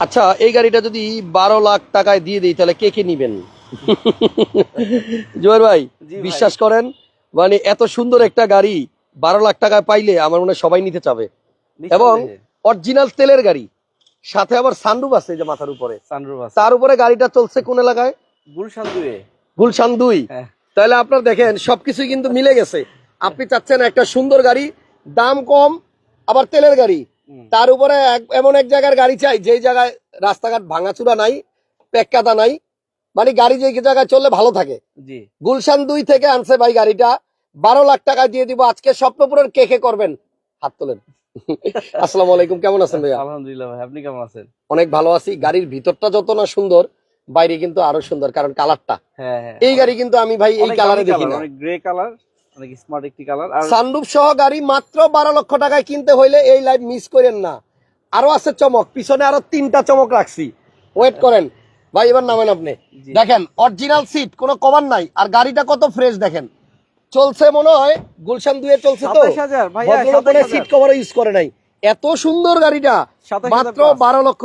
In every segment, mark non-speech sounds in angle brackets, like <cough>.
আচ্ছা এই গাড়িটা যদি বারো লাখ টাকায় দিয়ে দিই তাহলে কে কে নিবেন? <laughs> জোয়ার ভাই বিশ্বাস করেন? মানে এত সুন্দর একটা গাড়ি বারো লাখ টাকায় পাইলে আমার মনে হয় সবাই নিতে চাবে। এবং অরিজিনাল তেলের গাড়ি সাথে আবার সানরুফ আছে যে মাথার উপরে। তার উপরে গাড়িটা চলছে কোন এলাকায়? গুলশান দুয়ে। গুলশান দুই। হ্যাঁ। তাহলে আপনার দেখেন সবকিছুই কিন্তু মিলে গেছে। আপনি চাচ্ছেন একটা সুন্দর গাড়ি দাম কম আবার তেলের গাড়ি। তার উপরে এমন এক জায়গার গাড়ি চাই যেই জায়গায় রাস্তাঘাট ভাঙাচুরা নাই পেক্কাতা নাই মানে গাড়ি যে জায়গায় চললে ভালো থাকে। গুলশান দুই থেকে আনছে ভাই গাড়িটা বারো লাখ টাকা দিয়ে দিব আজকে স্বপ্নপুরের কে কে করবেন? হাত তোলেন। <laughs> আসসালামু আলাইকুম কেমন আছেন ভাইয়া? আলহামদুলিল্লাহ ভাই আপনি কেমন আছেন? অনেক ভালো আছি গাড়ির ভিতরটা যত না সুন্দর বাইরে কিন্তু আরও সুন্দর কারণ কালারটা হ্যাঁ হ্যাঁ। এই গাড়ি কিন্তু আমি ভাই এই কালারে দেখি না। গ্রে কালার অনেক স্মার্ট একটি কালার আর সানরুফ সহ গাড়ি মাত্র বারো লক্ষ টাকায় কিনতে হইলে এই লাইভ মিস করেন না। আরও আছে চমক পিছনে আরও তিনটা চমক রাখছি। ওয়েট করেন। ভাই এবার নামেন আপনি। দেখেন অরিজিনাল সিট কোনো কভার নাই। আর গাড়িটা কত ফ্রেশ দেখেন। চলছে মনে হয় গুলশান দুয়ে চলছে তো। সিট কভার ইউজ করে নাই। এত সুন্দর গাড়িটা। মাত্র বারো লক্ষ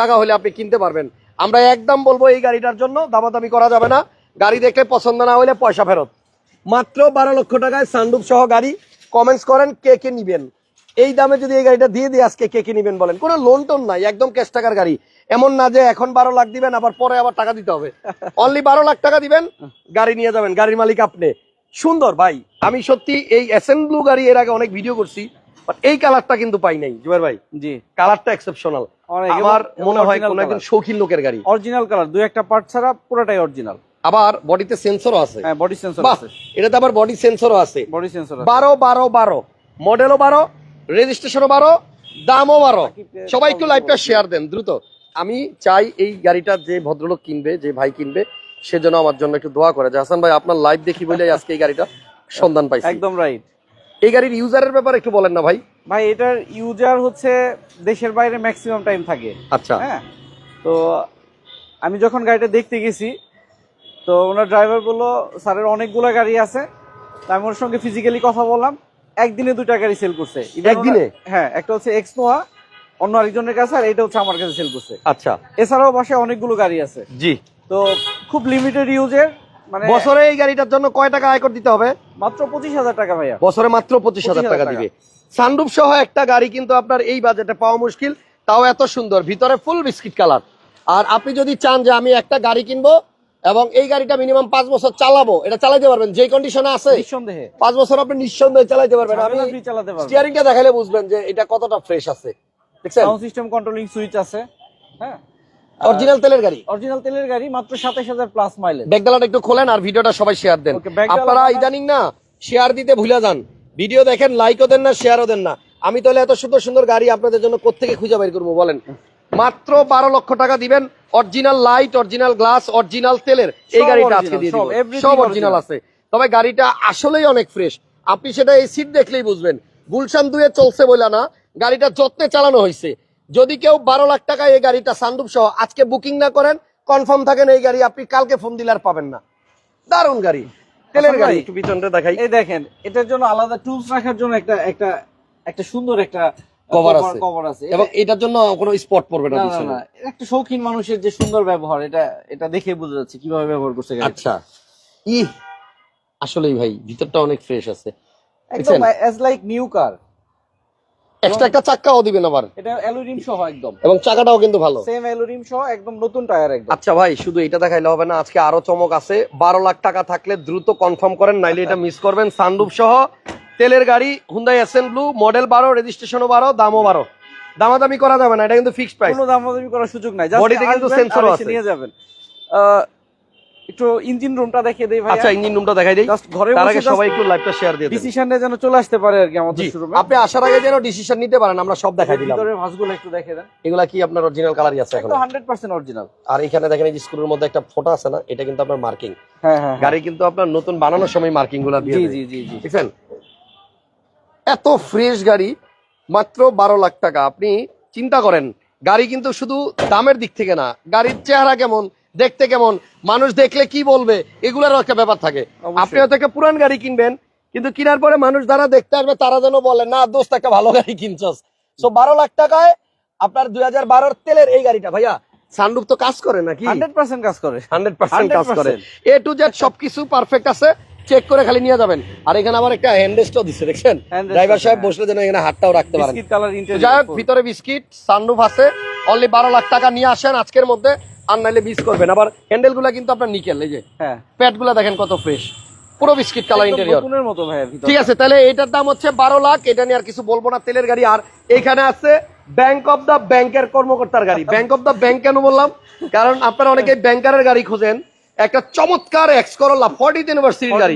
টাকা হলে আপনি কিনতে পারবেন। আমরা একদম বলব এই গাড়িটার জন্য। দামাদামি করা যাবে না। গাড়ি দেখলে পছন্দ না হলে পয়সা ফেরত। মাত্র বারো লক্ষ টাকায় সানরুফ সহ গাড়ি। কমেন্টস করেন কে কে নিবেন? এই দামে যদি এই গাড়িটা দিয়ে দিই আজকে কে কে নিবেন বলেন? কোনো লোন টোন নাই একদম ক্যাশ টাকার গাড়ি। এমন না যে এখন বারো লাখ দিবেন আবার পরে আবার টাকা দিতে হবে। অনলি বারো লাখ টাকা দিবেন গাড়ি নিয়ে যাবেন গাড়ির মালিক আপনি। সুন্দর ভাই আমি সত্যি এই এসএন ব্লু গাড়ি এর আগে অনেক ভিডিও করছি বাট এই কালারটা কিন্তু পাই নাই জুয়ার ভাই। জি। কালারটা এক্সেপশনাল আমার মনে হয় কোন একজন শৌখিন লোকের গাড়ি। অরিজিনাল কালার দুই একটা পার্ট ছাড়া পুরোটাই অরিজিনাল আবার বডিতে সেন্সরও আছে। হ্যাঁ বডি সেন্সর আছে। এটাতে আবার বডি সেন্সরও আছে। বডি সেন্সর বারো বারো বারো। মডেলও বারো রেজিস্ট্রেশনও বারো দামও বারো। সবাই একটু লাইভটা শেয়ার দেন দ্রুত। আমি চাই এই গাড়িটা যে ভদ্রলোক কিনবে যে ভাই কিনবে সেজন্য আমার জন্য একটু দোয়া করে। যে হাসান ভাই আপনার লাইভ দেখি বলে <laughs> আজকে এই গাড়িটা সন্ধান পাইছি। একদম রাইট এই গাড়ির ইউজারের ব্যাপারে একটু বলেন না ভাই। ভাই এটার ইউজার হচ্ছে দেশের বাইরে ম্যাক্সিমাম টাইম থাকে। আচ্ছা। হ্যাঁ? তো আমি যখন গাড়িটা দেখতে গেছি তো ওনার ড্রাইভার বলল স্যারের অনেকগুলো গাড়ি আছে আমি ওর সঙ্গে ফিজিক্যালি কথা বললাম। একদিনে দুটা গাড়ি সেল করছে। একদিনে? হ্যাঁ একটা হচ্ছে এক্স নোয়া অন্য আরেকজনের কাছে আর এটা হচ্ছে আমার কাছে সেল করছে। আচ্ছা। এছাড়াও বাসায় অনেকগুলো গাড়ি আছে। জি। তো খুব লিমিটেড ইউজের মানে বছরে এই গাড়িটার জন্য কয় টাকা আয়কর দিতে হবে? মাত্র পঁচিশ হাজার টাকা ভাইয়া। বছরে মাত্র পঁচিশ হাজার টাকা টাকা। দিবে। সানরুফ সহ একটা গাড়ি কিন্তু আপনার এই বাজেটে পাওয়া মুশকিল তাও এত সুন্দর। ভিতরে ফুল বিস্কিট কালার আর আপনি যদি চান যে আমি একটা গাড়ি কিনবো এবং এই গাড়িটা মিনিমাম পাঁচ বছর চালাবো। এটা চালাতে পারবেন যে কন্ডিশনে আছে পাঁচ বছর আপনি নিঃসন্দেহে চালাতে পারবেন। আমি স্টিয়ারিংটা দেখালে বুঝবেন যে এটা কতটা ফ্রেশ আছে। সাউন্ড সিস্টেম কন্ট্রোলিং সুইচ আছে হ্যাঁ? অরিজিনাল তেলের গাড়ি। অরিজিনাল তেলের গাড়ি মাত্র সাতাশ হাজার প্লাস মাইলেজ ব্যাকডালাটা একটু খোলেন আর ভিডিওটা সবাই শেয়ার দেন। আপনারা ইদানিং না শেয়ার দিতে ভুলে যান। ভিডিও দেখেন লাইকও দেন না শেয়ারও দেন না। আমি তাহলে এত সুন্দর সুন্দর গাড়ি আপনাদের জন্য কোত্থেকে খুঁজে বের করব বলেন? মাত্র বারো লক্ষ টাকা দিবেন। Original light original glass original তেলের। এই গাড়িটা আজকে দিয়ে সব, দিব। সব অরিজিনাল আছে। তবে গাড়িটা আসলেই অনেক ফ্রেশ আপনি সেটা এই সিট দেখলেই বুঝবেন। গুলশান দুয়ে চলছে বলে না। গাড়িটা যত্নে চালানো হয়েছে যদি কেউ বারো লাখ টাকা এই গাড়িটা সানরুফ সহ আজকে বুকিং না করেন কনফার্ম থাকেন এই গাড়ি আপনি কালকে ফোন দিলে আর পাবেন না। দারুণ গাড়ি। তেলের গাড়ি। একটু পিছনটা দেখাই। এই দেখেন এটার জন্য আলাদা টুলস রাখার জন্য একটা একটা একটা সুন্দর একটা আছে। কভার আছে। এবং এটার জন্য কোনো স্পট পড়বে না না একটা শৌখিন মানুষের যে সুন্দর ব্যবহার এটা এটা দেখে বোঝা যাচ্ছে কীভাবে ব্যবহার করছে আচ্ছা। ই আসলেই ভাই ভিতরটা অনেক ফ্রেশ আছে। একদম as like new car extra একটা চাক্কাও দিবেন আবার। এটা অ্যালুরিম সহ একদম। এবং চাকাটাও কিন্তু ভালো। সেম অ্যালুরিম সহ একদম নতুন টায়ার একদম। আচ্ছা ভাই শুধু এটা দেখাইলে হবে না আজকে আরও চমক আছে। বারো লাখ টাকা থাকলে দ্রুত কনফার্ম করেন নাইলে এটা মিস করবেন। সানরুফ সহ তেলের গাড়ি হুন্দাই এসএন ব্লু মডেল বারো রেজিস্ট্রেশনও বারো দামও বারো। দামাদামি করা যাবে না এটা কিন্তু ফিক্সড প্রাইস কোনো দামাদামি করার সুযোগ নাই Body কিন্তু আর আছে। নিয়ে যাবেন। একটু ইঞ্জিন রুমটা দেখিয়ে দেই ভাই আচ্ছা ইঞ্জিন রুমটা দেখাই দিই। জাস্ট ঘরে তার বসে আগে সবাই একটু লাইভটা শেয়ার দিয়ে দেন। ডিসিশনে যেন চলে আসতে পারে আর কি আমাদের শোরুমে আপনি আসার আগে যেন ডিসিশন নিতে পারেন আমরা সব দেখাই দিলাম। ভিতরের ভাঁজগুলো একটু দেখে দেন। এগুলা কি আপনার অরিজিনাল কালারই আছে এখন? একদম হান্ড্রেড পার্সেন্ট অরিজিনাল আর এখানে দেখেন এই যে স্ক্রুর মধ্যে একটা ফোঁটা আছে না এটা কিন্তু আপনার মার্কিং হ্যাঁ হ্যাঁ গাড়ি কিন্তু আপনার নতুন বানানোর সময় মার্কিংগুলা দিয়ে জি। জি জি জি। দেখছেন? এত ফ্রেশ গাড়ি মাত্র বারো লাখ টাকা। আপনি চিন্তা করেন গাড়ি কিন্তু শুধু দামের দিক থেকে না গাড়ির চেহারা কেমন দেখতে কেমন মানুষ দেখলে কি বলবে এগুলারও একটা ব্যাপার থাকে। আপনি হয়তো একটা পুরান গাড়ি কিনবেন কিন্তু কেনার পরে মানুষ যারা দেখতে আসবে তারা যেন বলে না দোস্ত একটা ভালো গাড়ি কিনছস। সো বারো লাখ টাকায় আপনার দুই হাজার বারোর তেলের এই গাড়িটা ভাইয়া। সানরুফ তো কাজ করে নাকি? হান্ড্রেড পার্সেন্ট কাজ করে। হান্ড্রেড পার্সেন্ট কাজ করে। এ টু জেড সবকিছু পারফেক্ট আছে। চেক করে খালি নিয়ে যাবেন। আর এখানে আবার একটা হ্যান্ডরেস্টও দিচ্ছে দেখছেন? ড্রাইভার সাহেব হ্যাঁ। বসলে যেন এখানে হাতটাও রাখতে পারেন। বিস্কিট কালার ইন্টেরিয়র যাই হোক ভিতরে বিস্কিট সানরুফ আছে অনলি বারো লাখ টাকা নিয়ে আসেন আজকের মধ্যে আর নাইলে মিস করবেন। আবার হ্যান্ডেলগুলা কিন্তু আপনার নিকেল এই যে হ্যাঁ। প্যাডগুলা দেখেন কত ফ্রেশ পুরো বিস্কিট কালার ইন্টেরিয়র ঠিক আছে তাহলে এটার দাম হচ্ছে বারো লাখ এটা নিয়ে আর কিছু বলব না তেলের গাড়ি। আর এখানে আছে ব্যাংক অফ দ্য ব্যাংকের কর্মকর্তার গাড়ি। ব্যাংক অফ দ্য ব্যাংক কেন বললাম? কারণ আপনারা অনেকে ব্যাংকারের গাড়ি খোঁজেন। একটা চমৎকার এক্স করোলা ফর্টিথ ইউনিভার্সিটির গাড়ি।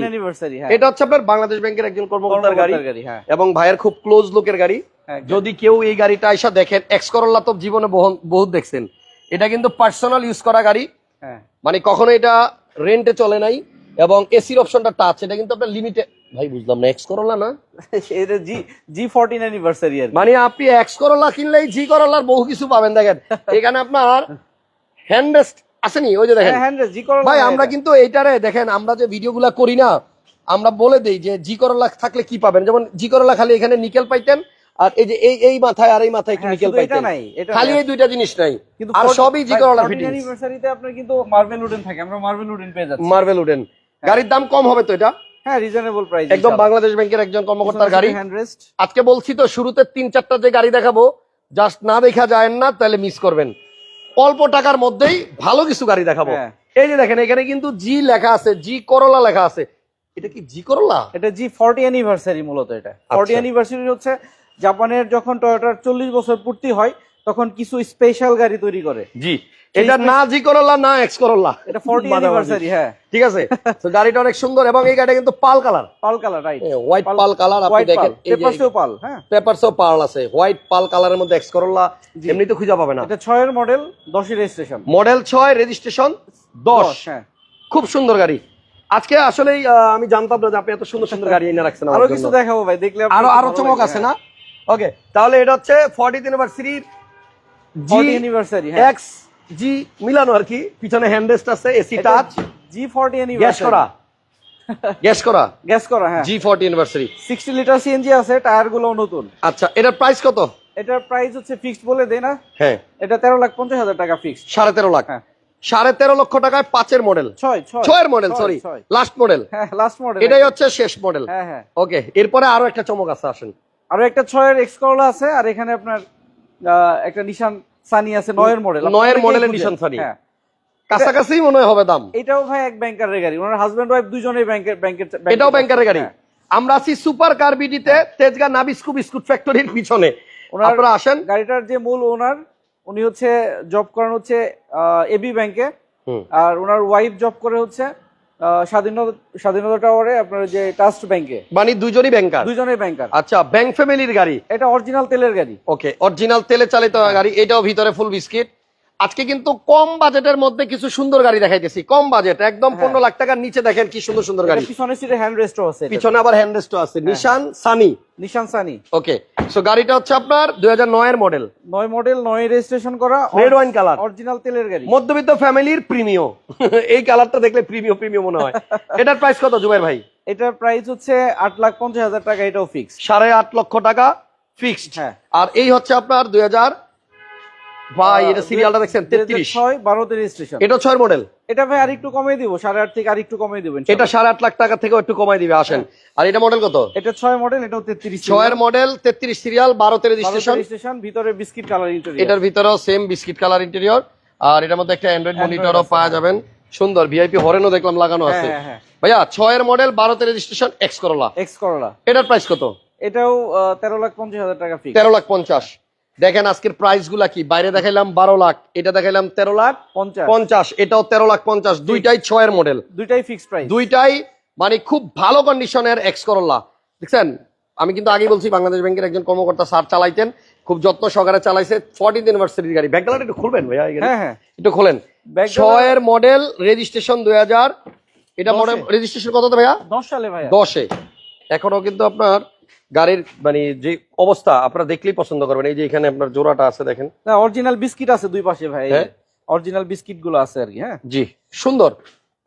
হ্যাঁ। এটা হচ্ছে আপনার বাংলাদেশ ব্যাংকের একজন কর্মকর্তার গাড়ি হ্যাঁ। এবং ভাইয়ের খুব ক্লোজ লোকের গাড়ি। যদি কেউ এই গাড়িটা আইসা দেখেন এক্স করোলা তো জীবনে বহু- বহুত দেখছেন। এটা কিন্তু পার্সোনাল ইউজ করা গাড়ি। হ্যাঁ। মানে কখনো এটা রেন্টে চলে নাই এবং এসির অপশনটা টাচ এটা কিন্তু আপনার লিমিটে ভাই বুঝলাম না এক্স করোলা না? <laughs> এটা জি জি ফোরটিন অ্যানিভার্সারি মানে আপনি এক্স করোলা কিনলেই জি করোলার বহু কিছু পাবেন দেখেন। এখানে আপনার হ্যান্ডরেস্ট আসেনি ওই যে দেখেন। হ্যাঁ করোলা ভাই আমরা কিন্তু এইটারে দেখেন আমরা যে ভিডিওগুলা করি না আমরা বলে দেই যে জি করোলা থাকলে কি পাবেন? যেমন জি করোলা খালি এখানে নিকেল পাইতেন আর এই যে এই এই মাথায় আর এই মাথায় একটু হ্যাঁ, নিকেল পাইতেন। খালি। এই দুইটা জিনিস নাই আর সবই জি করোলা ফিটিং অ্যানিভার্সারিতে আপনার কিন্তু মার্বেল উডেন থাকে আমরা মার্বেল উডেন পেয়ে যাচ্ছি। মার্বেল উডেন গাড়ির দাম কম হবে তো এটা? হ্যাঁ রিজনেবল প্রাইস একদম বাংলাদেশ ব্যাংকের একজন কর্মকর্তার গাড়ি। আজকে বলছি তো শুরুতে তিন চারটা যে গাড়ি দেখাবো জাস্ট না দেখা যায় না তাহলে মিস করবেন। অল্প টাকার মধ্যেই ভালো কিছু গাড়ি দেখাবো। হ্যাঁ। এই যে দেখেন এখানে কিন্তু জি লেখা আছে জি করলা লেখা আছে। এটা কি জি করলা এটা জি ফর্টি অ্যানিভার্সারি মূলত এটা। আচ্ছা। ফর্টি অ্যানিভার্সারি হচ্ছে জাপানের যখন টয়োটার চল্লিশ বছর পূর্তি হয় তখন কিছু স্পেশাল গাড়ি তৈরি করে। জি এটা না জি করলা না এক্স করলা। এটা ফর্টি মাঝামাঝি। অ্যানিভার্সারি হ্যাঁ। ঠিক আছে? তো গাড়িটা অনেক সুন্দর এবং এই গাড়িটা কিন্তু pearl colour. Pearl colour right white pearl colour আপনি দেখেন পেপারসেও পাল হ্যাঁ। পেপারসও পাল আছে। হোয়াইট পাল কালারের মধ্যে এক্স করলা জি। এমনিতে খুঁজে পাবে না। এটা ছয়ের মডেল দশের রেজিস্ট্রেশন মডেল ছয় রেজিস্ট্রেশন দশ। হ্যাঁ। খুব সুন্দর গাড়ি। আজকে আসলেই আহ, আমি জানতাম না যে আপনি এত সুন্দর সুন্দর <laughs> গাড়ি এনে রাখছেন আরও কিছু দেখাবো ভাই দেখলে আরও আরও চমক আছে হ্যাঁ। না? ওকে তাহলে এটা হচ্ছে ফর্টিথ ইউনিভার্সিটির জি অ্যানিভার্সারি হ্যাঁ। এক্স জি মিলানো আর কি। পিছনে হ্যান্ডরেস্ট আছে AC touch G forty gas anniversary করা। গ্যাস করা? গ্যাস করা হ্যাঁ। জি ফর্টি ইউনিভার্সিটি সিক্সটি লিটার সিএনজি আছে টায়ারগুলো নতুন। আচ্ছা এটার প্রাইস কত? এটার প্রাইস হচ্ছে ফিক্সড বলে দেয় না। হ্যাঁ। এটা তেরো লাখ পঞ্চাশ হাজার টাকা ফিক্সড সাড়ে তেরো লাখ। হ্যাঁ। সাড়ে তেরো লক্ষ টাকায় পাঁচের মডেল ছয় ছয়। ছয়ের মডেল সরি লাস্ট মডেল হ্যাঁ লাস্ট মডেল এটাই হচ্ছে শেষ মডেল হ্যাঁ হ্যাঁ। ওকে এরপরে আরও একটা চমক আছে আসেন। আরও একটা ছয়ের এক্স করলা আছে আর এখানে আপনার আহ, একটা নিশান সানি আছে নয়ের মডেল নয়ের Nissan Sunny। হ্যাঁ। কাছাকাছি মনে হবে দাম। এটাও ভাই এক ব্যাংকারের গাড়ি। ওনার হাজবেন্ড ওয়াইফ দুজনেই ব্যাংকের ব্যাংকের এটাও ব্যাংকারের গাড়ি। হ্যাঁ। আমরা আছি সুপার কার বিডিতে তেজগা নাবিস্কু বিস্কুট ফ্যাক্টরির পিছনে। আপনারা আসেন। গাড়িটার যে মূল ওনার উনি হচ্ছে জব করেন হচ্ছে এবি ব্যাংকে আর ওনার ওয়াইফ জব করে হচ্ছে স্বাধীনতা স্বাধীনতা টাওয়ারে আপনার যে ট্রাস্ট ব্যাংকে মানে দুজনই ব্যাংকার দুজনেই ব্যাংকার আচ্ছা ব্যাংক ফ্যামিলির গাড়ি? এটা অরিজিনাল তেলের গাড়ি। ওকে অরিজিনাল তেলে চালিত গাড়ি এটাও ভিতরে ফুল বিস্কিট আজকে কিন্তু কম বাজেটের মধ্যে কিছু সুন্দর গাড়ি দেখাইতেছি। কম বাজেট একদম হ্যাঁ। পনেরো লাখ টাকার নিচে দেখেন কি সুন্দর সুন্দর গাড়ি। পিছনে সিটে হ্যান্ড রেস্টও আছে পিছনে আবার হ্যান্ডরেস্ট আছে। Nissan Sunny Nissan Sunny okay so গাড়িটা হচ্ছে আপনার দুই হাজার নয়ের মডেল নয় মডেল নয় রেজিস্ট্রেশন করা রেড ওয়াইন কালার অরিজিনাল তেলের গাড়ি। মধ্যবিত্ত ফ্যামিলির প্রিমিয় <laughs> এই কালারটা দেখলে প্রিমিয় প্রিমিয় মনে হয়। এটার প্রাইস কত জুবাইর ভাই? এটার প্রাইস হচ্ছে আট লাখ পঞ্চাশ হাজার টাকা এটাও ফিক্স সাড়ে আট লক্ষ টাকা ফিক্সড হ্যাঁ। আর এই হচ্ছে আপনার দুই হাজার ভাই এটা সিরিয়ালটা দেখছেন তেত্রিশ। ছয় বারোতে রেজিস্ট্রেশন এটা ছয় মডেল এটা ভাই আরেকটু কমিয়ে দিব সাড়ে আট থেকে আরেকটু কমিয়ে দেবেন এটা সাড়ে আট লাখ টাকা থেকেও একটু কমাই দিবে আসেন। আর এটা মডেল কত? এটা ছয় মডেল এটাও তেত্রিশ ছয়ের মডেল তেত্রিশ সিরিয়াল বারোতে রেজিস্ট্রেশন রেজিস্ট্রেশন ভিতরে বিস্কিট কালার ইন্টেরিয়র এটার ভিতরেও সেম বিস্কিট কালার ইন্টেরিয়র আর এটার মধ্যে একটা অ্যান্ড্রয়েড মনিটরও পাওয়া হ্যাঁ। যাবেন। সুন্দর ভিআইপি হরেনও দেখলাম লাগানো আছে। হ্যাঁ হ্যাঁ ভাইয়া ছয়ের মডেল বারোতে registration X Corolla X Corolla এটার প্রাইস কত? এটাও আহ, তেরো লাখ পঞ্চাশ হাজার টাকা ফিক্স তেরো লাখ পঞ্চাশ। দেখেন আজকের প্রাইসগুলা কি? বাইরে দেখাইলাম বারো লাখ এটা দেখাইলাম তেরো লাখ পঞ্চাশ। এটাও তেরো লাখ পঞ্চাশ দুইটাই ছয়ের মডেল দুইটাই ফিক্স প্রাইস দুইটাই মানে খুব ভালো কন্ডিশনের এক্স করল্লা দেখছেন? আমি কিন্তু আগেই বলছি বাংলাদেশ ব্যাংকের একজন কর্মকর্তা স্যার চালাইতেন খুব যত্ন সহকারে চালাইছে ফর্টিন ইউনিভার্সিটির গাড়ি। ব্যাকগ্রাউন্ড একটু খুলবেন ভাইয়া হ্যাঁ হ্যাঁ। একটু খোলেন। ছয়ের মডেল রেজিস্ট্রেশন দুই হাজার। এটা মডেল রেজিস্ট্রেশন কত ভাইয়া? দশ সালে ভাইয়া। দশে। এখনও কিন্তু আপনার গাড়ির মানে যে অবস্থা আপনারা দেখলেই পছন্দ করবেন। এই যে এখানে আপনার জোড়াটা আছে দেখেন। না অরিজিনাল বিস্কিট আছে দুই পাশে ভাই। হ্যাঁ। অরিজিনাল বিস্কিটগুলো আছে আর কি হ্যাঁ? জি সুন্দর।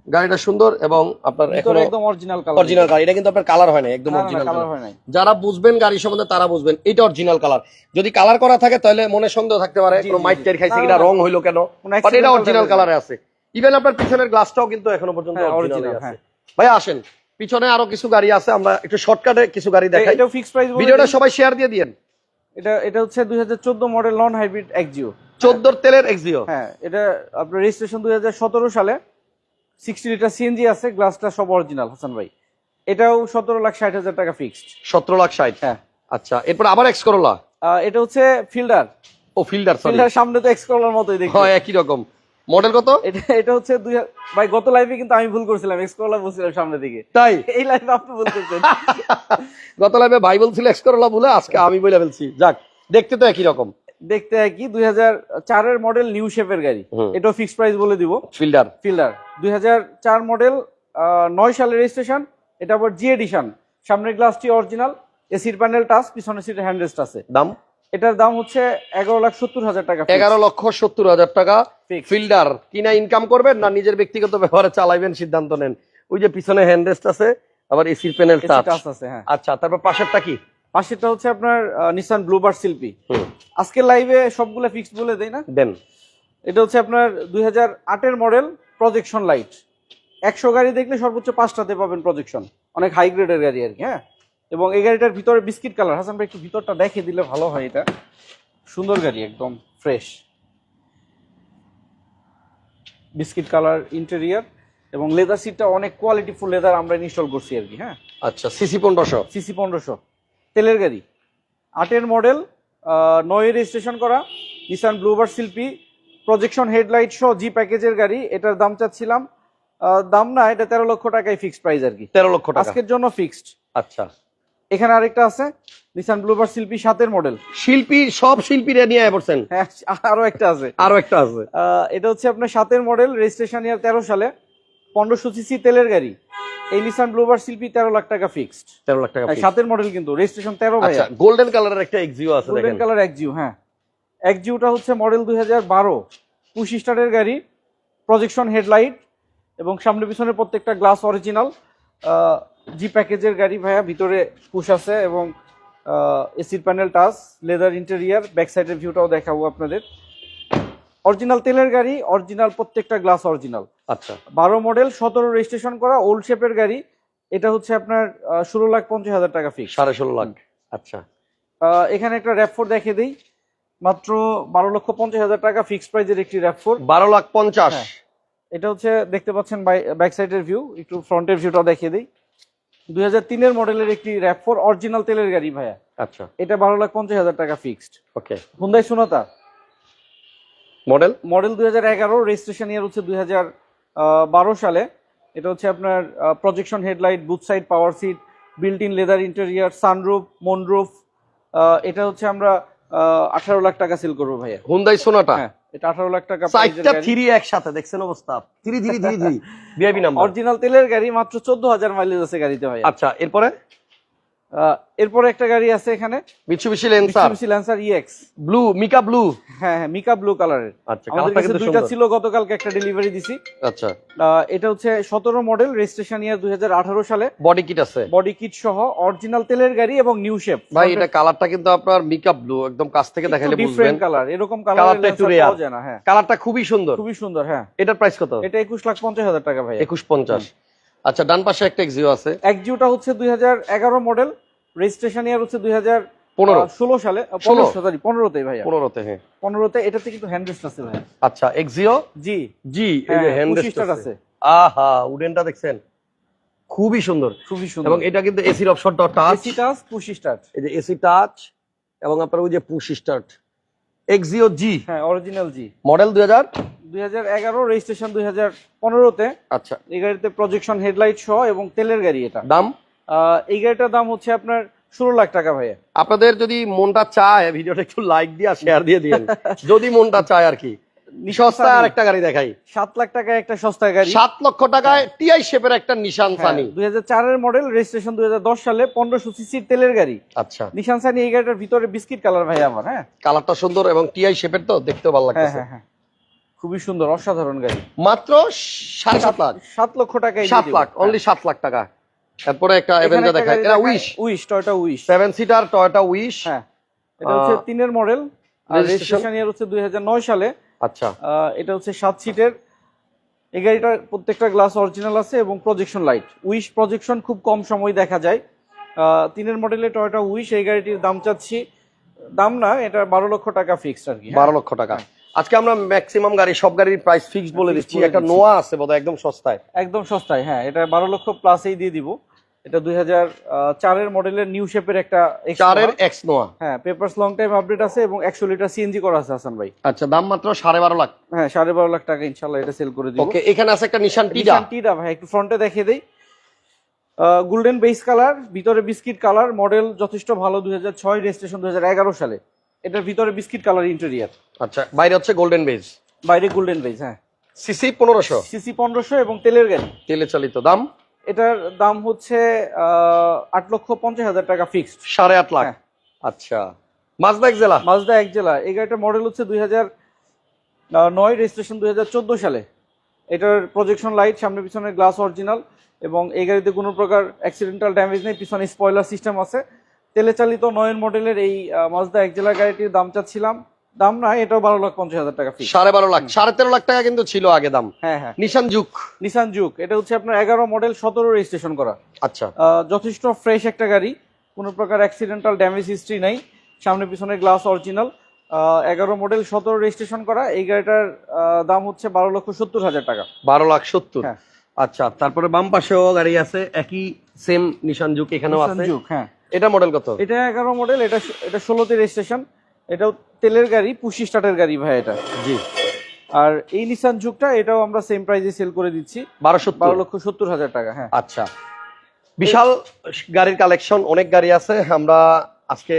গাড়িটা সুন্দর এবং আপনার এখনও একদম অরিজিনাল কালার অরিজিনাল গাড়ি এটা কিন্তু আপনার কালার হয় না একদম অরিজিনাল কালার হয় নাই। যারা বুঝবেন গাড়ি সম্বন্ধে তারা বুঝবেন এটা অরিজিনাল কালার যদি কালার করা থাকে তাহলে মনে সন্দেহ থাকতে পারে কোনো মাইট জি। টাইর খাইছে না, কিনা রং হইল কেন? বাট এটা অরিজিনাল কালারে আছে। ইভেন আপনার পিছনের গ্লাসটাও কিন্তু এখনও পর্যন্ত হ্যাঁ, অরিজিনাল original, আছে। হ্যাঁ। ভাই আসেন। পিছনে আরও কিছু গাড়ি আছে আমরা একটু শর্টকাটে কিছু গাড়ি দেখাই। এটাও ফিক্স প্রাইস ভিডিওটা সবাই শেয়ার দিয়ে দিয়েন। এটা এটা হচ্ছে 2014 মডেল নন হাইব্রিড এক্সিও চোদ্দোর তেলের এক্সিও হ্যাঁ এটা আপনার রেজিস্ট্রেশন 2017 সালে। 60 লিটার সিএনজি আছে গ্লাসটা সব অরিজিনাল হাসান ভাই। এটাও 17 লাখ 60 হাজার টাকা ফিক্সড সতেরো লাখ ষাট? হ্যাঁ। আচ্ছা এরপর আবার এক্স করোলা এটা হচ্ছে ফিল্ডার ও ফিল্ডার সরি ফিল্ডার সামনে তো এক্স কলার মতোই দেখতে। হয় একই রকম। মডেল কত? এটা এটা হচ্ছে দুই ভাই গত লাইভে কিন্তু আমি ভুল করছিলাম বলছিলাম সামনে দিকে। তাই? এই লাইভে আপনি ভুল করছেন। <laughs> গত লাইভে ভাই বলছিল বলে আজকে আমি বলে ফেলছি। যাক দেখতে তো একই রকম। দেখতে একই দুই হাজার চারের মডেল নিউ শেপের গাড়ি। এটাও ফিক্সড প্রাইস বলে দিব। ফিল্ডার ফিল্ডার দুই হাজার চার মডেল নয় সালের রেজিস্ট্রেশন এটা আবার জি এডিশন সামনের গ্লাসটি অরিজিনাল এসির প্যানেল টাচ পিছনের সিটের হ্যান্ডরেস্ট আছে। দাম? এটার দাম হচ্ছে এগারো লাখ সত্তর হাজার টাকা এগারো লক্ষ সত্তর হাজার টাকা ফিল্ডার। কিনা ইনকাম করবেন না নিজের ব্যক্তিগত ব্যবহারে চালাইবেন? সিদ্ধান্ত নেন। ওই যে পিছনে হ্যান্ডরেস্ট আছে আবার এসির প্যানেল টাচ আছে হ্যাঁ। আচ্ছা তারপর পাশেরটা কি? পাশেরটা হচ্ছে আপনার নিসান ব্লুবার শিল্পী। হুম, আজকের লাইভে সবগুলো ফিক্সড বলে দেই না? দেন। এটা হচ্ছে আপনার দুই হাজার আটের মডেল প্রজেকশন লাইট একশো গাড়ি দেখলে সর্বোচ্চ পাঁচটাতে পাবেন প্রজেকশন অনেক হাই গ্রেডের গাড়ি আর কি হ্যাঁ? এবং এই গাড়িটার ভিতরে বিস্কিট কালার। হাসান ভাই একটু ভিতরটা দেখে দিলে ভালো হয় এটা। সুন্দর গাড়ি একদম ফ্রেশ বিস্কিট কালার ইন্টেরিয়ার এবং লেদার সিটটা অনেক কোয়ালিটিফুল লেদার আমরা ইনস্টল করছি আর কি হ্যাঁ? আচ্ছা সিসি পনেরোশো। সিসি পনেরোশো। তেলের গাড়ি। আটের মডেল নয় রেজিস্ট্রেশন করা। নিসান ব্লুবার শিল্পী। প্রজেকশন হেডলাইট সহ জি প্যাকেজের গাড়ি। এটার দাম চাচ্ছিলাম দাম না এটা তেরো লক্ষ টাকায় ফিক্সড প্রাইস আর কি। তেরো লক্ষ টাকা। আজকের জন্য ফিক্সড আচ্ছা। এখানে আরেকটা আছে নিসান ব্লুবার শিল্পী সাতের মডেল শিল্পী সব শিল্পীরা নিয়ে পড়ছেন। হ্যাঁ আরও একটা আছে। আরও একটা আছে। এটা হচ্ছে আপনার সাতের মডেল রেজিস্ট্রেশন ইয়ার তেরো সালে। পনেরোশো সিসি তেলের গাড়ি। এই নিসান ব্লুবার শিল্পী তেরো লাখ টাকা ফিক্সড তেরো লাখ টাকা সাতের মডেল কিন্তু রেজিস্ট্রেশন তেরো ভাই আচ্ছা গোল্ডেন কালারের একটা এক্সিও আছে গোল্ডেন কালার একজিউ হ্যাঁ। একজিউটা হচ্ছে মডেল দুই হাজার বারো। পুশ স্টারের গাড়ি প্রজেকশন হেডলাইট এবং সামনে পিছনে প্রত্যেকটা গ্লাস অরিজিনাল জি প্যাকেজের গাড়ি ভাইয়া ভিতরে পুশ আছে এবং এসির panel touch leather interior back সাইডের ভিউটাও দেখাবো আপনাদের। অরিজিনাল তেলের গাড়ি অরিজিনাল প্রত্যেকটা গ্লাস অরিজিনাল আচ্ছা। বারো মডেল সতেরো রেজিস্ট্রেশন করা ওল্ড শেপের গাড়ি। এটা হচ্ছে আপনার ষোলো লাখ পঞ্চাশ হাজার টাকা ফিক্স সাড়ে ষোলো লাখ। আচ্ছা। এখানে একটা র্যাপ ফোর দেখে দিই। মাত্র বারো লক্ষ পঞ্চাশ হাজার টাকা ফিক্সড প্রাইজের একটি র্যাপ ফোর বারো লাখ পঞ্চাশ। হ্যাঁ। এটা হচ্ছে দেখতে পাচ্ছেন ব্যাক সাইডের ভিউ একটু ফ্রন্টের ভিউটা দেখিয়ে দিই। দুই হাজার তিনের মডেলের একটি র্যাপ ফোর অরিজিনাল তেলের গাড়ি ভাইয়া। আচ্ছা। এটা বারো লাখ পঞ্চাশ হাজার টাকা fixed. Okay. Hyundai Sonata model? Model দুই হাজার এগারো রেজিস্ট্রেশন ইয়ার হচ্ছে দুই হাজার বারো সালে। এটা হচ্ছে আপনার projection headlight both side power seat built in leather interior sunroof moonroof এটা হচ্ছে আমরা আঠারো লাখ টাকা সেল করব ভাইয়া। হুন্দাই সোনাটা হ্যাঁ। এটা আঠারো লাখ টাকা চারটা থ্রি একসাথে দেখছেন অবস্থা? Three three three three VIP number original তেলের গাড়ি মাত্র চোদ্দ হাজার মাইলেজ আছে গাড়িতে ভাই আচ্ছা এরপরে? এরপরে একটা গাড়ি আছে এখানে। Mitsubishi Lancer Lancer EX blue mica blue হ্যাঁ হ্যাঁ মিকা ব্লু কালারের আচ্ছা আমাদের কাছে দুইটা ছিল গতকালকে একটা ডেলিভারি দিছি। আচ্ছা। এটা হচ্ছে সতেরো মডেল রেজিস্ট্রেশন ইয়ার দুই সালে। বডি কিট আছে। বডি কিট সহ অরিজিনাল তেলের গাড়ি এবং নিউ শেপ ভাই এটা কালারটা কিন্তু আপনার মিকা ব্লু একদম কাছ থেকে দেখালে বুঝবেন। ডিফারেন্ট কালার এরকম কালার একটু যায় না হ্যাঁ। কালারটা খুবই সুন্দর। খুবই সুন্দর হ্যাঁ। এটার প্রাইস কত? এটা একুশ লাখ পঞ্চাশ হাজার টাকা ভাই একুশ পঞ্চাশ। আচ্ছা ডান পাশে একটা এক্সিও আছে। একজিউটা হচ্ছে দুই হাজার এগারো মডেল রেজিস্ট্রেশন ইয়ার হচ্ছে দুই হাজার পনেরো। ষোলো সালে? পনেরো সরি পনেরোতে ভাইয়া। পনেরোতে হ্যাঁ। পনেরোতে এটাতে কিন্তু হ্যান্ডরেস্ট আছে ভাই আচ্ছা এক্সিও জি। জি এই হ্যাঁ যে হ্যান্ড আছে। আহা উডেনটা দেখছেন? খুবই সুন্দর। খুবই সুন্দর। এবং এটা কিন্তু এসির অপশনটা touch AC touch push start এই যে এসি টাচ এবং আপনার ওই যে পুশ স্টার্ট এক্সিও জি হ্যাঁ অরিজিনাল জি মডেল দুই হাজার দুই হাজার এগারো রেজিস্ট্রেশন দুই হাজার পনেরোতে। আচ্ছা। এই গাড়িতে প্রজেকশন হেডলাইট সহ এবং তেলের গাড়ি এটা। দাম? এই গাড়িটার দাম হচ্ছে আপনার ষোলো লাখ টাকা ভাইয়া। আপনাদের যদি মনটা চায় ভিডিওটা একটু লাইক দিয়ে শেয়ার দিয়ে দিন <laughs> যদি মনটা চায় আর কি। সস্তায় আর একটা গাড়ি দেখাই। সাত লাখ টাকায় একটা সস্তা গাড়ি। সাত লক্ষ টাকায় টিআই শেপের একটা নিশান সানি। দুই মডেল রেজিস্ট্রেশন দুই হাজার দশ সালে পনেরোশো সিসির তেলের গাড়ি। আচ্ছা। নিশান সানি এই গাড়িটার ভিতরে বিস্কিট কালার ভাই আমার হ্যাঁ। কালারটা সুন্দর এবং টিআই শেপের তো দেখতেও ভালো হ্যাঁ হ্যাঁ হ্যাঁ। খুবই সুন্দর অসাধারণ গাড়ি। মাত্র সাড়ে সাত লাখ। সাত লক্ষ টাকায় সাত লাখ অনলি সাত লাখ টাকা। তারপরে একটা এভেঞ্জার দেখায়। এটা Wish Wish Toyota Wish seven seater Toyota Wish হ্যাঁ এটা হচ্ছে তিনের মডেল আর? রেজিস্ট্রেশন ইয়ার হচ্ছে দুই হাজার নয় সালে। আচ্ছা। এটা হচ্ছে সাত সিটের এই গাড়িটার প্রত্যেকটা গ্লাস অরিজিনাল আছে এবং প্রজেকশন লাইট উইশ প্রজেকশন খুব কম সময় দেখা যায়। তিনের মডেলে টয়টা উইশ এই গাড়িটির দাম চাচ্ছি। দাম না এটা বারো লক্ষ টাকা ফিক্সড আর কি। হ্যাঁ। বারো লক্ষ টাকা। আজকে আমরা ম্যাক্সিমাম গাড়ি সব গাড়ির প্রাইস ফিক্স বলে দিচ্ছি। একটা নোয়া আছে বোধহয় একদম সস্তায়। একদম সস্তায় হ্যাঁ এটা বারো লক্ষ প্লাসেই দিয়ে দিব। এটা দুই হাজার চারের মডেলের নিউ শেপের একটা চারের। এক্স নোয়া হ্যাঁ পেপারস লং টাইম আপডেট আছে এবং একশো লিটার সিএনজি করা আছে হাসান ভাই। আচ্ছা দাম মাত্র সাড়ে বারো লাখ। হ্যাঁ সাড়ে বারো লাখ টাকা ইনশাল্লাহ এটা সেল করে দিব। ওকে এখানে আছে একটা নিশান টিডা নিশান টিডা ভাই একটু ফ্রন্টে দেখিয়ে দেই। গোল্ডেন বেস কালার ভিতরে বিস্কিট কালার মডেল যথেষ্ট ভালো দুই হাজার ছয় রেজিস্ট্রেশন দুই হাজার এগারো সালে। এটার ভিতরে বিস্কিট কালার ইন্টেরিয়ার। আচ্ছা বাইরে হচ্ছে গোল্ডেন বেজ বাইরে গোল্ডেন বেস হ্যাঁ। সিসি পনেরোশো। সিসি পনেরোশো এবং তেলের গাড়ি। তেলে চালিত দাম? এটার দাম হচ্ছে আট লক্ষ পঞ্চাশ হাজার টাকা ফিক্সড সাড়ে আট লাখ। হ্যাঁ। আচ্ছা। মাজদা এক জেলা? মাজদা এক জেলা। এই গাড়িটার মডেল হচ্ছে দুই হাজার নয় রেজিস্ট্রেশন দুই হাজার চোদ্দ সালে। এটার প্রজেকশন লাইট সামনে পিছনে গ্লাস অরিজিনাল এবং এই গাড়িতে কোনো প্রকার অ্যাক্সিডেন্টাল ড্যামেজ নেই পিছনে স্পয়লার সিস্টেম আছে। তেলে চালিত নয়ন মডেলের এই মাজদা এক জেলা গাড়িটির দাম চাচ্ছিলাম। দাম না এটাও বারো লাখ পঞ্চাশ হাজার টাকা সাড়ে বারো লাখ সাড়ে তেরো লাখ টাকা কিন্তু ছিল আগে দাম। হ্যাঁ হ্যাঁ। নিশান যুগ নিশান যুগ এটা হচ্ছে আপনার এগারো মডেল সতেরো রেজিস্ট্রেশন করা। আচ্ছা। যথেষ্ট ফ্রেশ একটা গাড়ি কোনো প্রকার অ্যাক্সিডেন্টাল ড্যামেজ হিস্ট্রি নাই সামনে পিছনে গ্লাস অরিজিনাল এগারো মডেল সতেরো রেজিস্ট্রেশন করা এই গাড়িটার দাম হচ্ছে বারো লক্ষ সত্তর হাজার টাকা। বারো লাখ সত্তর। হ্যাঁ। আচ্ছা তারপরে বাম পাশেও গাড়ি আছে একই সেম নিশান যুগ এখানেও আছে। হ্যাঁ। এটা মডেল কত? এটা এগারো মডেল এটা এটা ষোলোতে রেজিস্ট্রেশন এটাও তেলের গাড়ি পুশি স্টার্টের গাড়ি ভাই এটা। জি। আর এই নিসান জুকটা এটাও আমরা সেম প্রাইসে সেল করে দিচ্ছি। বারো সত্তর। বারো লক্ষ সত্তর হাজার টাকা হ্যাঁ। আচ্ছা। বিশাল গাড়ির কালেকশন অনেক গাড়ি আছে। আমরা আজকে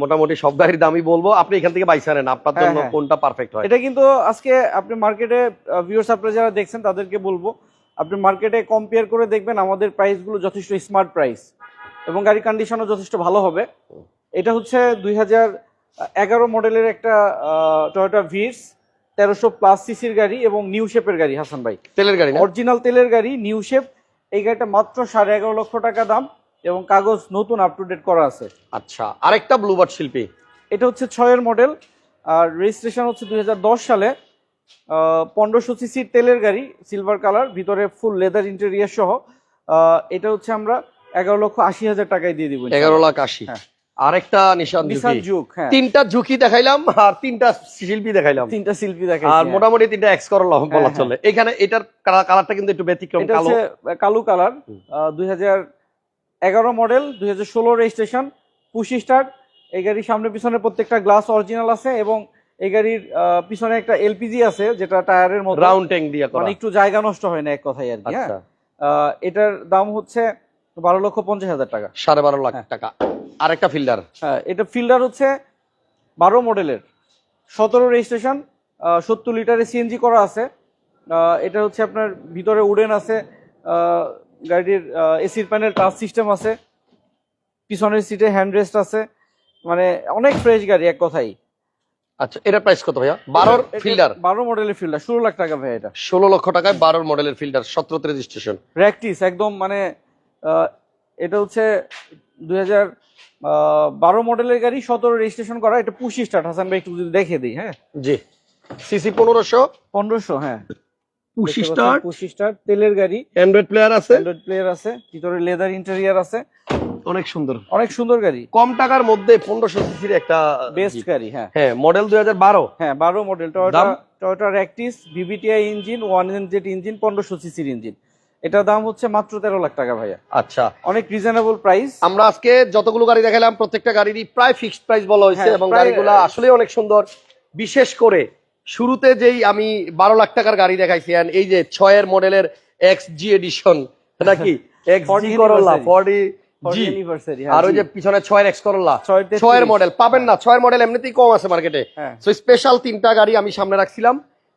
মোটামুটি সব গাড়ির দামই বলব। আপনি এখান থেকে বাইসা নেন আপনার হ্যাঁ, জন্য হ্যাঁ। কোনটা পারফেক্ট হয়? এটা কিন্তু আজকে আপনি মার্কেটে ভিউয়ার্স আপনারা যারা দেখছেন তাদেরকে বলব। আপনি মার্কেটে কম্পেয়ার করে দেখবেন আমাদের প্রাইসগুলো যথেষ্ট স্মার্ট প্রাইস এবং গাড়ির কন্ডিশনও যথেষ্ট ভালো হবে। এটা হচ্ছে দুই হাজার এগারো মডেলের একটা টয়োটা ভিটস তেরোশো প্লাস সিসির গাড়ি এবং নিউ শেপের গাড়ি হাসান ভাই। তেলের গাড়ি অরিজিনাল তেলের গাড়ি নিউ শেপ এই গাড়িটা মাত্র সাড়ে এগারো লক্ষ টাকা দাম এবং কাগজ নতুন আপ টু ডেট করা আছে। আচ্ছা আরেকটা ব্লুবার্ড শিল্পী। এটা হচ্ছে ছয়ের মডেল আর রেজিস্ট্রেশন হচ্ছে দুই হাজার দশ সালে। পনেরোশো সিসির তেলের গাড়ি সিলভার কালার ভিতরে ফুল লেদার ইন্টেরিয়ার সহ। এটা হচ্ছে আমরা এগারো লক্ষ আশি হাজার টাকায় দিয়ে দিব এগারো লাখ আশি। হ্যাঁ। আরেকটা নিশান নিসান ঝুঁকি হ্যাঁ। তিনটা ঝুঁকি দেখাইলাম আর তিনটা শিল্পী দেখাইলাম। তিনটা শিল্পী দেখে আর মোটামুটি তিনটা এক্স করলা বলা হ্যাঁ, চলে। এখানে এটার কালারটা কিন্তু একটু ব্যতিক্রম কালো। কালো কালার। দুই এগারো মডেল দুই হাজার ষোলো রেজিস্ট্রেশন পুশি স্টার্ট এই গাড়ির সামনে পিছনে প্রত্যেকটা গ্লাস অরিজিনাল আছে এবং এই গাড়ির পিছনে একটা এলপিজি আছে যেটা টায়ারের মতো। রাউন্ড ট্যাঙ্ক দিয়ে করা। মানে একটু জায়গা নষ্ট হয় না এক কথায় আর কি হ্যাঁ। আচ্ছা। এটার দাম হচ্ছে বারো লক্ষ পঞ্চাশ হাজার টাকা। সাড়ে বারো লাখ টাকা। আর একটা ফিল্ডার। হ্যাঁ এটা ফিল্ডার হচ্ছে বারো মডেলের। সতেরো রেজিস্ট্রেশন সত্তর লিটারে সিএনজি করা আছে। এটা হচ্ছে আপনার ভিতরে উডেন আছে গাড়ির এসির প্যানেল টাচ সিস্টেম আছে। পিছনের সিটে হ্যান্ড রেস্ট আছে। মানে অনেক ফ্রেশ গাড়ি এক কথাই। আচ্ছা এটার প্রাইস কত ভাইয়া? বারোর এটা- ফিল্ডার? বারো মডেলের ফিল্ডার ষোলো লাখ টাকা ভাই এটা। ষোলো লক্ষ টাকায় বারোর মডেলের ফিল্ডার সতেরোতে রেজিস্ট্রেশন। প্র্যাকটিস একদম মানে এটা হচ্ছে দুই হাজার বারো মডেলের গাড়ি সতেরো রেজিস্ট্রেশন করা এটা পুশি স্টার্ট হাসান ভাই একটু যদি দেখে দিই হ্যাঁ? জি। সিসি পনেরোশো? পনেরোশো হ্যাঁ। পুশি স্টার্ট পুশি স্টার্ট তেলের গাড়ি। অ্যান্ড্রয়েড প্লেয়ার আছে? অ্যান্ড্রয়েড প্লেয়ার আছে ভিতরে লেদার ইন্টেরিয়ার আছে। অনেক সুন্দর। অনেক সুন্দর গাড়ি। কম টাকার মধ্যে পনেরোশো সিসির একটা বেস্ট গাড়ি হ্যাঁ। হ্যাঁ মডেল দুই হাজার বারো। হ্যাঁ বারো মডেল টয়োটা দাম? Toyota Ractis VVTI engine one jet engine পনেরোশো সিসির ইঞ্জিন এটার দাম হচ্ছে মাত্র তেরো লাখ টাকা ভাইয়া। আচ্ছা। অনেক রিজনেবল প্রাইস আমরা আজকে যতগুলো গাড়ি দেখালাম প্রত্যেকটা গাড়িরই প্রায় ফিক্সড প্রাইস বলা হয়েছে হ্যাঁ, এবং গাড়িগুলো আসলে অনেক সুন্দর। বিশেষ করে শুরুতে যেই আমি বারো লাখ টাকার গাড়ি দেখাইছি এই যে ছয়ের মডেলের এক্স জি এডিশন নাকি? এক্স জি 40 করল্লা ফর্টি জি আর ওই যে পিছনে ছয়ের এক্স করল্লা ছয়ের মডেল পাবেন না ছয়ের মডেল এমনিতেই কম আছে মার্কেটে হ্যাঁ। সো স্পেশাল তিনটা গাড়ি আমি সামনে রাখছিলাম।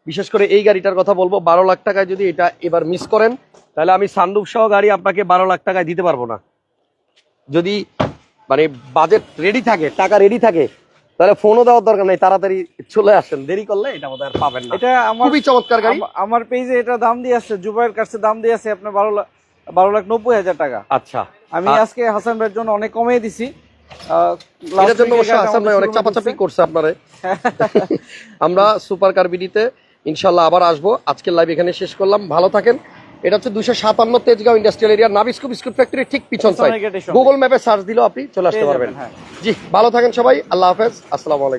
বিশেষ করে এই গাড়িটার কথা বলব বারো লাখ টাকায় যদি এটা এবার মিস করেন তাহলে আমি সানরুফ সহ গাড়ি আপনাকে বারো লাখ টাকায় দিতে পারব না। যদি মানে বাজেট রেডি থাকে টাকা রেডি থাকে তাহলে ফোনও দেওয়ার দরকার নেই তাড়াতাড়ি চলে আসেন। দেরি করলে এটা আর পাবেন না। এটা আমার খুবই চমৎকার গাড়ি। আমার পেজে এটা দাম দিয়ে আছে জুবাইর কাছে দাম দিয়ে আছে আপনার বারো লাখ বারো লাখ নব্বই হাজার টাকা। আচ্ছা। আমি আজকে হাসান ভাইয়ের জন্য অনেক কমিয়ে দিছি। এটার জন্য হাসান ভাই অনেক চাপাচাপি করছে আপনারে। <laughs> আমরা সুপার কার বিডিতে ইনশাল্লাহ আবার আসব। আজকের লাইভ এখানে শেষ করলাম। ভালো থাকেন। এটা হচ্ছে দুশো সাতান্ন Tejgaon industrial area Nabisco biscuit factory ঠিক পিছন সাইড। গুগল ম্যাপে সার্চ দিলেও আপনি চলে আসতে পারবেন হ্যাঁ। জি ভালো থাকেন সবাই আল্লাহ হাফেজ আসসালামু আলাইকুম